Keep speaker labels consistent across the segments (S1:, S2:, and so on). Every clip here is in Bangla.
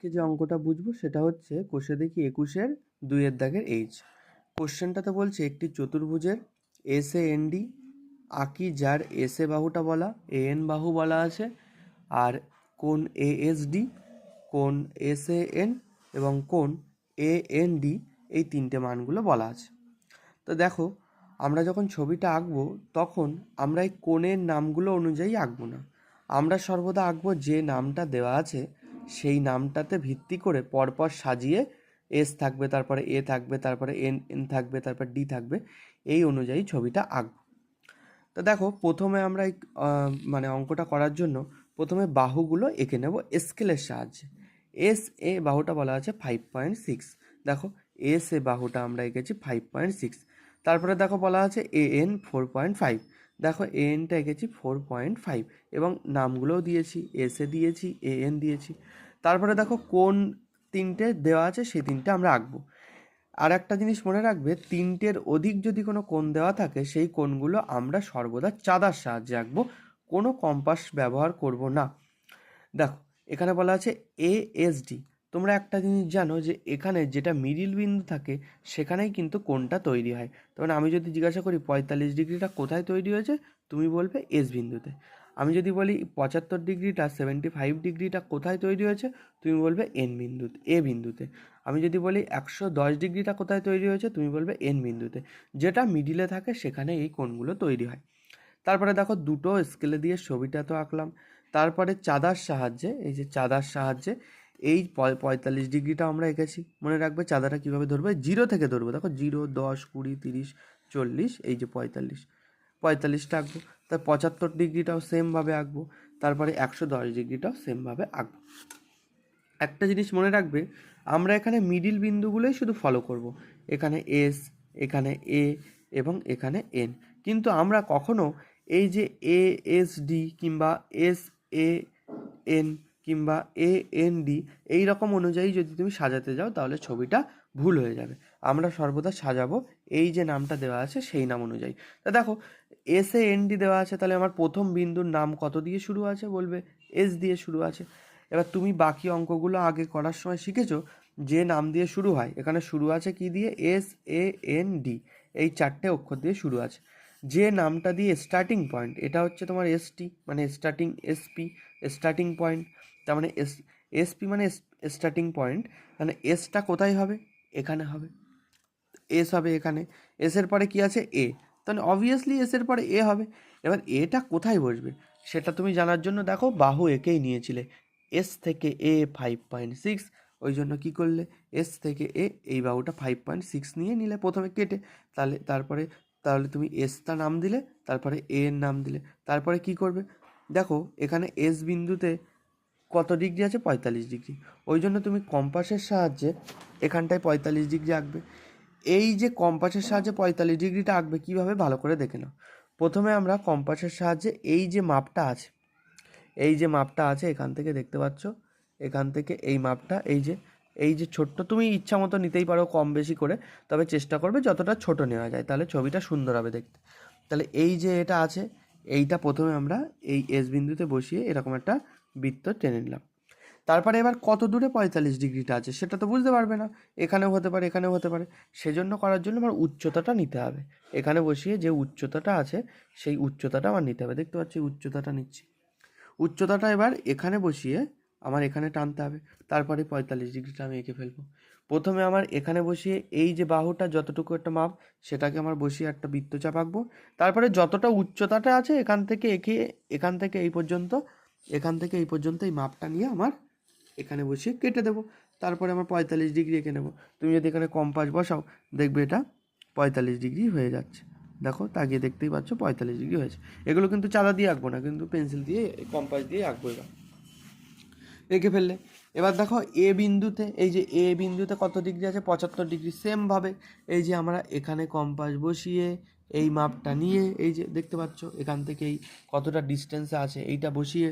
S1: আজকে যে অঙ্কটা বুঝব সেটা হচ্ছে কোষে দেখি একুশের দুইয়ের দাগের এইচ। কোশ্চেনটাতে বলছে একটি চতুর্ভুজের এস এ এন ডি আঁকি যার এস এ বাহুটা বলা এ এন বাহু বলা আছে, আর কোন এ এস ডি কোন এস এ এন এবং কোন এ এন ডি এই তিনটে মানগুলো বলা আছে। তো দেখো, আমরা যখন ছবিটা আঁকবো তখন আমরা এই কোণের নামগুলো অনুযায়ী আঁকবো না। আমরা সর্বদা আঁকবো যে নামটা দেওয়া আছে সেই নামটাতে ভিত্তি করে পরপর সাজিয়ে এস থাকবে, তারপরে এ থাকবে, তারপরে এন এন থাকবে, তারপর ডি থাকবে, এই অনুযায়ী ছবিটা আঁকবো। তো দেখো, প্রথমে আমরা এই মানে অঙ্কটা করার জন্য প্রথমে বাহুগুলো এঁকে নেব স্কেলের সাহায্যে। এস এ বাহুটা বলা আছে ফাইভ পয়েন্ট সিক্স দেখো এস এ বাহুটা আমরা এঁকেছি ফাইভ পয়েন্ট সিক্স তারপরে দেখো বলা আছে A N four point five দেখো এ এনটা এঁকেছি ফোর পয়েন্ট ফাইভ এবং নামগুলোও দিয়েছি। এস এ দিয়েছি এ এন দিয়েছি। তারপরে দেখো কোন তিনটে দেওয়া আছে, সেই তিনটে আমরা আঁকবো। আর একটা জিনিস মনে রাখবে, তিনটের অধিক যদি কোনো কোণ দেওয়া থাকে, সেই কোণগুলো আমরা সর্বদা চাঁদার সাহায্যে আঁকবো, কোনো কম্পাস ব্যবহার করব না। দেখো, এখানে বলা আছে এ এস ডি তোমরা একটা জিনিস জানো যে, এখানে যেটা মিডিল বিন্দু থাকে, সেখানেই কিন্তু কোনটা তৈরি হয়। তখন আমি যদি জিজ্ঞাসা করি, পঁয়তাল্লিশ ডিগ্রিটা কোথায় তৈরি হয়েছে? তুমি বলবে এস বিন্দুতে। আমি যদি বলি পঁচাত্তর ডিগ্রিটা সেভেন্টি ফাইভ ডিগ্রিটা কোথায় তৈরি হয়েছে? তুমি বলবে এন বিন্দুতে এ বিন্দুতে। আমি যদি বলি একশো দশ ডিগ্রিটা কোথায় তৈরি হয়েছে? তুমি বলবে এন বিন্দুতে। যেটা মিডিলে থাকে, সেখানে এই কোণগুলো তৈরি হয়। তারপরে দেখো দুটো স্কেলে দিয়ে ছবিটা তো আঁকলাম। তারপরে চাঁদার সাহায্যে, এই যে চাঁদার সাহায্যে, এই পঁয়- পঁয়তাল্লিশ ডিগ্রিটা আমরা এঁকেছি। মনে রাখবে চাঁদাটা কীভাবে ধরবে? জিরো থেকে ধরবো। দেখো জিরো, দশ, কুড়ি, তিরিশ, চল্লিশ, এই যে পঁয়তাল্লিশ। পঁয়তাল্লিশটা আঁকবো। তার পঁচাত্তর ডিগ্রিটাও সেমভাবে আঁকবো, তারপরে একশো দশ ডিগ্রিটাও সেমভাবে আঁকবো। একটা জিনিস মনে রাখবে, আমরা এখানে মিডিল বিন্দুগুলোই শুধু ফলো করব, এখানে এস এখানে এ এবং এখানে এন কিন্তু আমরা কখনো এই যে এ এস ডি কিংবা এস এ এন কিংবা এ এন ডি এই রকম অনুযায়ী যদি তুমি সাজাতে যাও, তাহলে ছবিটা ভুল হয়ে যাবে। আমরা সর্বদা সাজাবো, এই যে নামটা দেওয়া আছে সেই নাম অনুযায়ী। তা দেখো এস এ এন ডি দেওয়া আছে, তাহলে আমার প্রথম বিন্দুর নাম কত দিয়ে শুরু আছে বলবে? এস দিয়ে শুরু আছে। এবার তুমি বাকি অঙ্কগুলো আগে করার সময় শিখেছো, যে নাম দিয়ে শুরু হয়, এখানে শুরু আছে কি দিয়ে? এস এ এন ডি এই চারটে অক্ষর দিয়ে শুরু আছে। যে নামটা দিয়ে স্টার্টিং পয়েন্ট এটা হচ্ছে তোমার এসটি মানে স্টার্টিং এসপি স্টার্টিং পয়েন্ট তার মানে এস এসপি মানে স্টার্টিং পয়েন্ট মানে এসটা কোথায় হবে? এখানে হবে। এস হবে এখানে। এসের পরে কি আছে? এ তাহলে অবভিয়াসলি এসের পরে এ হবে। এবার এটা কোথায় বসবে? সেটা তুমি জানার জন্য দেখো, বাহু একেই নিয়েছিলে। এস থেকে এ ফাইভ পয়েন্ট সিক্স ওই জন্য কী করলে? এস থেকে এ এই বাহুটা ফাইভ পয়েন্ট সিক্স নিয়ে নিলে প্রথমে কেটে। তাহলে তারপরে, তাহলে তুমি এসটা নাম দিলে, তারপরে এ এর নাম দিলে। তারপরে কি করবে? দেখো, এখানে এস বিন্দুতে কত ডিগ্রি আছে? পঁয়তাল্লিশ ডিগ্রি। ওই জন্য তুমি কম্পাসের সাহায্যে এখানটায় পঁয়তাল্লিশ ডিগ্রি আঁকবে। এই যে কম্পাসের সাহায্যে পঁয়তাল্লিশ ডিগ্রিটা আঁকবে, কীভাবে? ভালো করে দেখে নাও। প্রথমে আমরা কম্পাসের সাহায্যে এই যে মাপটা আছে, এই যে মাপটা আছে এখান থেকে দেখতে পাচ্ছ, এখান থেকে এই মাপটা, এই যে এই যে ছোট্ট, তুমি ইচ্ছা মতো নিতেই পারো কম বেশি করে, তবে চেষ্টা করবে যতটা ছোট নেওয়া যায়, তাহলে ছবিটা সুন্দর হবে দেখতে। তাহলে এই যে এটা আছে, এইটা প্রথমে আমরা এই এস বিন্দুতে বসিয়ে এরকম একটা বৃত্ত টেনে নিলাম। তারপরে এবার কত দূরে পঁয়তাল্লিশ ডিগ্রিটা আছে সেটা তো বুঝতে পারবে না। এখানেও হতে পারে, এখানেও হতে পারে। সেজন্য করার জন্য আমার উচ্চতাটা নিতে হবে। এখানে বসিয়ে যে উচ্চতাটা আছে, সেই উচ্চতাটা আমার নিতে হবে। দেখতে পাচ্ছি উচ্চতাটা নিচ্ছি। উচ্চতাটা এবার এখানে বসিয়ে আমার এখানে টানতে হবে। তারপরে পঁয়তাল্লিশ ডিগ্রিটা আমি এঁকে ফেলব। প্রথমে আমার এখানে বসিয়ে এই যে বাহুটা, যতটুকু একটা মাপ, সেটাকে আমার বসিয়ে একটা বৃত্তচাপ আঁকবো। তারপরে যতটা উচ্চতাটা আছে এখান থেকে এঁকে, এখান থেকে এই পর্যন্ত, এখান থেকে এই পর্যন্ত এই মাপটা নিয়ে আমার এখানে বসিয়ে কেটে দেবো। তারপরে আমার পঁয়তাল্লিশ ডিগ্রি এঁকে নেব। তুমি যদি এখানে কম্পাস বসাও, দেখবে এটা পঁয়তাল্লিশ ডিগ্রি হয়ে যাচ্ছে। দেখো, তাকিয়ে দেখতেই পাচ্ছ পঁয়তাল্লিশ ডিগ্রি হয়েছে। এগুলো কিন্তু চাঁদা দিয়ে আঁকবো না, কিন্তু পেন্সিল দিয়ে কম্পাস দিয়ে আঁকবো এবার। এঁকে ফেললে। এবার দেখো, এ বিন্দুতে, এই যে এ বিন্দুতে কত ডিগ্রি আছে? পঁচাত্তর ডিগ্রি। সেমভাবে এই যে আমরা এখানে কম্পাস বসিয়ে এই মাপটা নিয়ে, এই যে দেখতে পাচ্ছ, এখান থেকে এই কতটা ডিস্টেন্সে আছে, এইটা বসিয়ে,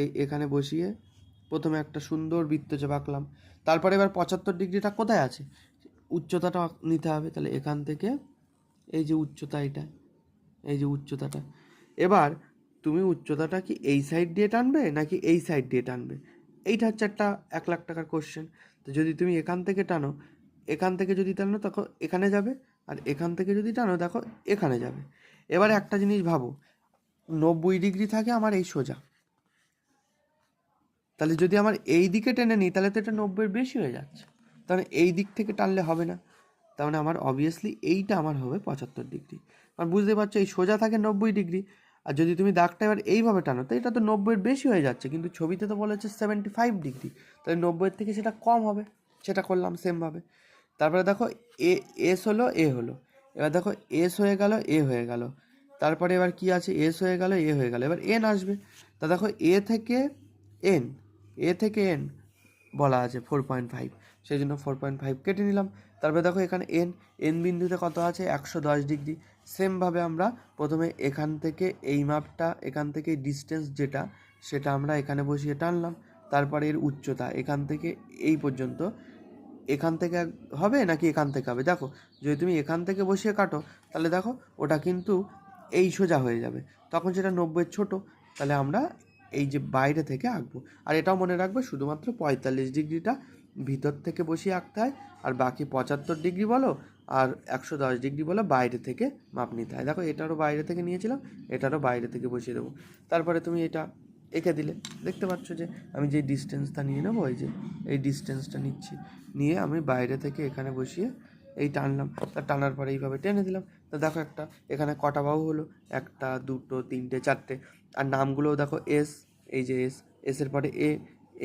S1: এই এখানে বসিয়ে প্রথমে একটা সুন্দর বৃত্তচাপ আঁকলাম তারপরে এবার পঁচাত্তর ডিগ্রিটা কোথায় আছে? উচ্চতাটা নিতে হবে, তাহলে এখান থেকে এই যে উচ্চতা এটা, এই যে উচ্চতাটা। এবার তুমি উচ্চতাটা কি এই সাইড দিয়ে টানবে নাকি এই সাইড দিয়ে টানবে? এইটা হচ্ছে একটা এক লাখ টাকার কোশ্চেন তো যদি তুমি এখান থেকে টানো, এখান থেকে যদি টানো তখন এখানে যাবে, আর এখান থেকে যদি টানো, দেখো এখানে যাবে। এবার একটা জিনিস ভাবো, নব্বই ডিগ্রি থাকে আমার এই সোজা। তাহলে যদি আমার এই দিকে টেনে নিই, তাহলে তো এটা নব্বইয়ের বেশি হয়ে যাচ্ছে। তাহলে এই দিক থেকে টানলে হবে না। তার মানে আমার অবভিয়াসলি এইটা আমার হবে পঁচাত্তর ডিগ্রি। আর বুঝতে পারছ, এই সোজা থাকে নব্বই ডিগ্রি। আর যদি তুমি দাগটা এবার এইভাবে টানো, তো এটা তো নব্বইয়ের বেশি হয়ে যাচ্ছে। কিন্তু ছবিতে তো বলা হচ্ছে সেভেন্টি ফাইভ ডিগ্রি। তাহলে নব্বইয়ের থেকে সেটা কম হবে। সেটা করলাম সেমভাবে তারপরে দেখো, এ, এস হলো, এ হলো। এবার দেখো, এস হয়ে গেল, এ হয়ে গেল। তারপরে এবার কি আছে? এস হয়ে গেল, এ হয়ে গেল। এবার এন আসবে। তা দেখো, এ থেকে এন এ থেকে এন বলা আছে ফোর পয়েন্ট ফাইভ সেই জন্য ফোর পয়েন্ট ফাইভ কেটে নিলাম। তারপরে দেখো এখানে এন এন বিন্দুতে কত আছে? একশো দশ ডিগ্রি। সেমভাবে আমরা প্রথমে এখান থেকে এই মাপটা, এখান থেকে ডিস্টেন্স যেটা, সেটা আমরা এখানে বসিয়ে টানলাম। তারপরে এর উচ্চতা, এখান থেকে এই পর্যন্ত। এখান থেকে হবে নাকি এখান থেকে হবে? দেখো, যদি তুমি এখান থেকে বসিয়ে কাটো, তাহলে দেখো ওটা কিন্তু এই সোজা হয়ে যাবে। তখন সেটা নব্বইয়ের ছোট। তাহলে আমরা এই যে বাইরে থেকে আঁকবো। আর এটাও মনে রাখবে শুধুমাত্র পঁয়তাল্লিশ ডিগ্রিটা ভিতর থেকে বসিয়ে আঁকতে হয়, আর বাকি পঁচাত্তর ডিগ্রি বলো, আর একশো দশ ডিগ্রি বলো বাইরে থেকে মাপ নিতে হয়। দেখো এটারও বাইরে থেকে নিয়েছিলাম, এটারও বাইরে থেকে বসিয়ে দেবো। তারপরে তুমি এটা এঁকে দিলে, দেখতে পাচ্ছ যে আমি যে ডিস্টেন্সটা নিয়ে নেব এই যে এই ডিস্টেন্সটা নিচ্ছি। নিয়ে আমি বাইরে থেকে এখানে বসিয়ে এই টানলাম, তা টানার পরে এইভাবে টেনে দিলাম। তা দেখো একটা, এখানে কটা বাহু হলো? একটা, দুটো, তিনটে, চারটে। আর নামগুলোও দেখো এস এই যে এস এসের পরে এ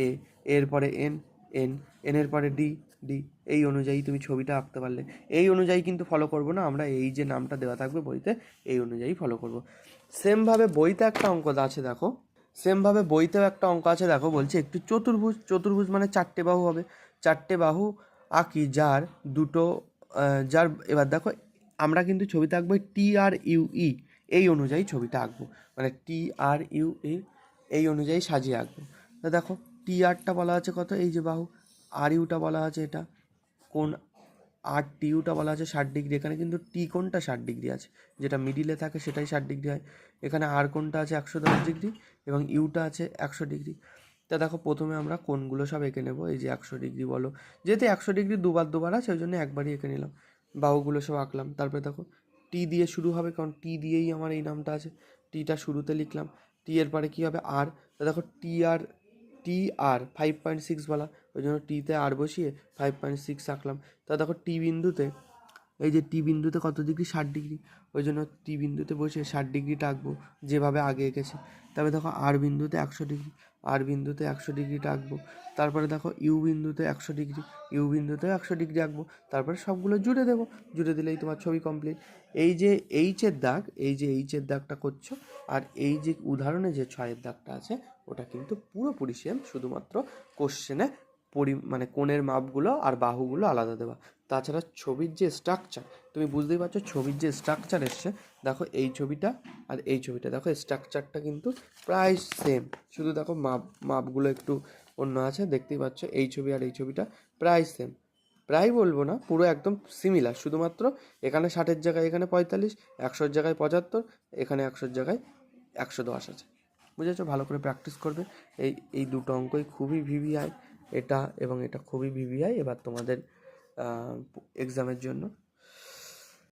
S1: এ এর পরে এন এন এনের পরে ডি ডি এই অনুযায়ী তুমি ছবিটা আঁকতে পারলে। এই অনুযায়ী কিন্তু ফলো করব না, আমরা এই যে নামটা দেওয়া থাকবে বইতে, এই অনুযায়ী ফলো করব। সেমভাবে বইতে একটা অঙ্ক আছে দেখো, সেমভাবে বইতেও একটা অঙ্ক আছে দেখো, বলছে একটি চতুর্ভুজ চতুর্ভুজ মানে চারটে বাহু হবে। চারটে বাহু আঁকি যার দুটো যার, এবার দেখো আমরা কিন্তু ছবিতে আঁকবো টি আর ইউ ই, এই অনুযায়ী ছবিটা আঁকবো। মানে টি আর ইউ ই, এই অনুযায়ী সাজিয়ে আঁকবো। তা দেখো, টি আরটা বলা আছে কত? এই যে বাহু, আর ইউটা বলা আছে এটা। কোন আর টি ইউটা বলা আছে ষাট ডিগ্রি। এখানে কিন্তু টি কোনটা ষাট ডিগ্রি আছে? যেটা মিডিলে থাকে সেটাই ষাট ডিগ্রি হয়। এখানে আর কোনটা আছে? একশো দশ ডিগ্রি এবং ইউটা আছে একশো ডিগ্রি। তা দেখো, প্রথমে আমরা কোনগুলো সব এঁকে নেব। এই যে একশো ডিগ্রি বলো। যেহেতু একশো ডিগ্রি দুবার দুবার আছে, ওই জন্য একবারই এঁকে নিলাম। বাহুগুলো সব আঁকলাম। তারপরে দেখো টি দিয়ে শুরু হবে, কারণ টি দিয়েই আমার এই নামটা আছে। টিটা শুরুতে লিখলাম। টি এর পরে কী হবে? আর তা দেখো T R T R five point six বলা। ওই জন্য টিতে আর বসিয়ে ফাইভ পয়েন্ট সিক্স আঁকলাম। তা দেখো টি বিন্দুতে, এই যে টি বিন্দুতে কত ডিগ্রি ষাট ডিগ্রি ওই জন্য টি বিন্দুতে বসে ষাট ডিগ্রিটা আঁকবো, যেভাবে আগে এঁকেছি। তবে দেখো আর বিন্দুতে একশো ডিগ্রি আর বিন্দুতে একশো ডিগ্রিটা আঁকবো। তারপরে দেখো ইউ বিন্দুতে একশো ডিগ্রি ইউ বিন্দুতেও একশো ডিগ্রি আঁকবো। তারপরে সবগুলো জুড়ে দেবো। জুড়ে দিলেই তোমার ছবি কমপ্লিট এই যে এইচের দাগ, এই যে এইচের দাগটা করছ, আর এই যে উদাহরণে যে ছয়ের দাগটা আছে, ওটা কিন্তু পুরোপুরি সেম শুধুমাত্র কোশ্চেনে পরি মানে কোণের মাপগুলো আর বাহুগুলো আলাদা দেওয়া। তাছাড়া ছবির যে স্ট্রাকচার তুমি বুঝতেই পারছ ছবির যে স্ট্রাকচার এসছে, দেখো এই ছবিটা আর এই ছবিটা, দেখো স্ট্রাকচারটা কিন্তু প্রায় সেম শুধু দেখো মাপ, মাপগুলো একটু অন্য আছে, দেখতেই পাচ্ছ এই ছবি আর এই ছবিটা প্রায় সেম প্রায় বলব না, পুরো একদম সিমিলার শুধুমাত্র এখানে ষাটের জায়গায় এখানে পঁয়তাল্লিশ, একশোর জায়গায় পঁচাত্তর, এখানে একশোর জায়গায় একশো দশ আছে। বুঝেছ? ভালো করে প্র্যাকটিস করবে। এই এই দুটো অঙ্কই খুবই ভিভিআই এটা এবং এটা খুবই ভিভিআই এবার তোমাদের এক্সামের জন্য।